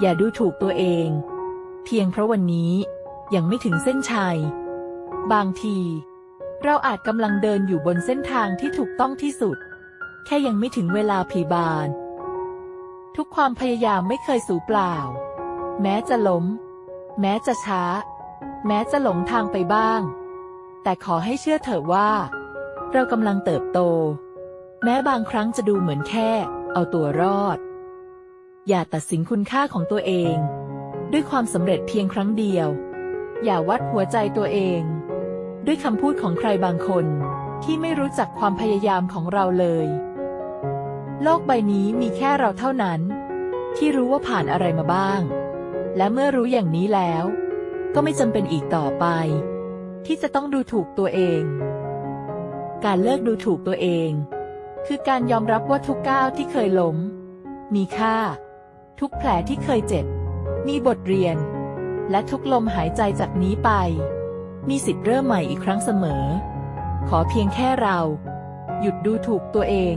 อย่าดูถูกตัวเอง เพียงเพราะวันนี้ยังไม่ถึงเส้นชัย บางที เราอาจกำลังเดินอยู่บนเส้นทางที่ถูกต้องที่สุด แค่ยังไม่ถึงเวลาผีบาน ทุกความพยายามไม่เคยสูญเปล่า แม้จะล้ม แม้จะช้า แม้จะหลงทางไปบ้าง แต่ขอให้เชื่อเถอะว่า เรากำลังเติบโต แม้บางครั้งจะดูเหมือนแค่ เอาตัวรอด อย่าตัดสินคุณค่าของตัวเอง ด้วยความสำเร็จเพียงครั้งเดียว อย่าวัดหัวใจตัวเอง ด้วยคำพูดของใครบางคนที่ไม่รู้จักความพยายามของเราเลย โลกใบนี้มีแค่เราเท่านั้น ที่รู้ว่าผ่านอะไรมาบ้าง และเมื่อรู้อย่างนี้แล้ว ก็ไม่จำเป็นอีกต่อไป ที่จะต้องดูถูกตัวเอง การเลิกดูถูกตัวเอง คือการยอมรับว่าทุกก้าวที่เคยล้ม มีค่า ทุกแผลที่เคยเจ็บ มีบทเรียน และทุกลมหายใจจากนี้ไป มีสิทธิ์เริ่มใหม่อีกครั้งเสมอ ขอเพียงแค่เรา หยุดดูถูกตัวเอง